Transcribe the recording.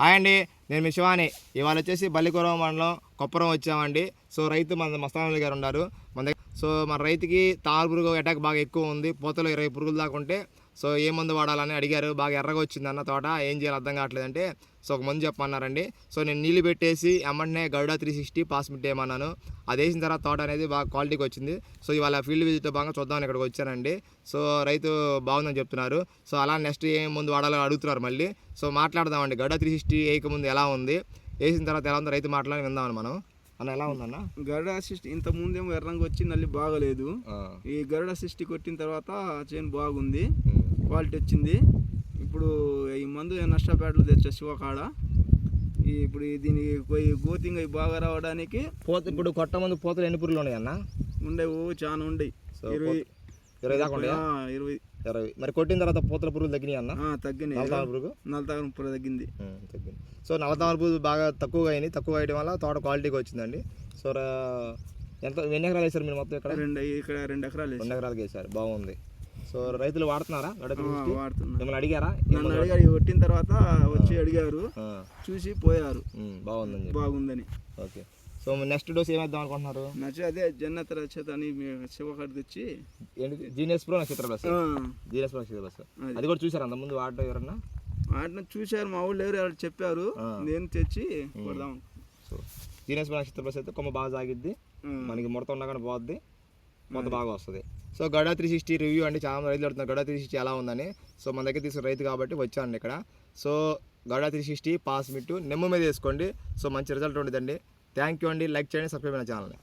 Hi అండి నేను మీ శివాని. ఇవాళ వచ్చేసి బల్లికూరం మండలం కొప్పరం వచ్చామండి. సో రైతు మన మస్తానులు గారు ఉన్నారు. మన సో మన రైతుకి తామర పురుగు అటాక్ బాగా ఎక్కువ ఉంది. పోతలో ఇరవై పురుగులు దాకా ఉంటే సో ఏ మందు వాడాలని అడిగారు. బాగా ఎర్రగా వచ్చింది అన్న తోట. ఏం చేయాలి అర్థం కావట్లేదంటే సో ఒక మందు చెప్పమన్నారండి. సో నేను నీళ్ళు పెట్టేసి ఎమ్మటనే గరుడా త్రీ సిక్స్టీ పాస్మిట్ వేయమన్నాను అది వేసిన తర్వాత తోట అనేది బాగా క్వాలిటీకి వచ్చింది. సో ఇవాళ ఫీల్డ్ విజిట్ బాగా చూద్దామని ఇక్కడికి వచ్చానండి. సో రైతు బాగుందని చెప్తున్నారు. సో అలా నెక్స్ట్ ఏం ముందు వాడాలో అడుగుతున్నారు మళ్ళీ. సో మాట్లాడదామండి. గరుడా త్రీ సిక్స్టీ వేయక ముందు ఎలా ఉంది? వేసిన తర్వాత ఎలా ఉందో రైతు మాట్లాడి విందామని మనం. అన్న ఎలా ఉందన్న? గరుడ సిస్టి ఇంత ముందేమో ఎర్రంగా వచ్చి నల్లి బాగలేదు. ఈ గరుడ సిస్టి కొట్టిన తర్వాత చేను బాగుంది క్వాలిటీ వచ్చింది. ఇప్పుడు ఈ మందు నష్టపేటలు తెచ్చా శివకాడ ఈ ఇప్పుడు దీనికి పోయి గోతింగ్ అవి బాగా రావడానికి పోత ఇప్పుడు కొట్ట ముందు పూతలు ఎన్ని పురుగులు ఉన్నాయి అన్న ఉండేవు చాలా ఉండయి సో ఇరవై ఇరవై దాకా ఆ, ఇరవై. ఇరవై. మరి కొట్టిన తర్వాత పూతల పురుగులు తగ్గినాయి అన్న? తగ్గినాయి. నలతామర పురుగు? నలతాగరం పుర తగ్గింది. తగ్గింది. సో నలతామర పురుగు బాగా తక్కువగా అయినాయి. తక్కువ అయ్యడం వల్ల తోట క్వాలిటీగా వచ్చిందండి. సో ఎంత ఎన్ని ఎకరాలు వేశారు మీరు మొత్తం ఇక్కడ? రెండు ఇక్కడ రెండు ఎకరాలు రెండు ఎకరాలకి వేశారు. బాగుంది. సో రైతులు వాడుతున్నారా? మిమ్మల్ని అడిగారా? నన్ను అడిగారు కొట్టిన తర్వాత వచ్చి అడిగారు. చూసి పోయారు. బాగుందని బాగుందని. ఓకే. సో నెక్స్ట్ డోస్ ఏమేద్దాం అనుకుంటున్నారు? నచ్చ అదే జన్నత రచత అని శివకాడ తెచ్చి ఏంటి? జీనియస్ ప్రో నక్షత్ర ప్లస్ ఆ, జీనియస్ ప్రో నక్షత్ర ప్లస్ అది. కూడా చూసారు అంతకుముందు వాడటం ఎవరన్నా? వాటిని చూశారు మా ఊళ్ళో ఎవరు ఎవరు చెప్పారు. నేను తెచ్చి కొడదాం so genius pro Nakshatra plus అయితే కొమ్మ బాగా సాగిద్ది. మనకి ముడత ఉండగానే పోద్ది. మొత్తం బాగా వస్తుంది. సో గడా త్రీ సిక్స్టీ రివ్యూ అండి చాలా మంది రైతులు అడుగుతున్నారు గడా త్రీ సిక్స్టీ ఎలా ఉందని. సో మన దగ్గర తీసుకున్న రైతు కాబట్టి వచ్చానండి ఇక్కడ. సో గడా త్రీ సిక్స్టీ పాస్ మిట్టు నెమ్మ మీద వేసుకోండి. సో మంచి రిజల్ట్ ఉంటుందండి థ్యాంక్ యూ అండి లైక్ చేయండి సబ్స్క్రైబ్ అయిన ఛానల్ని.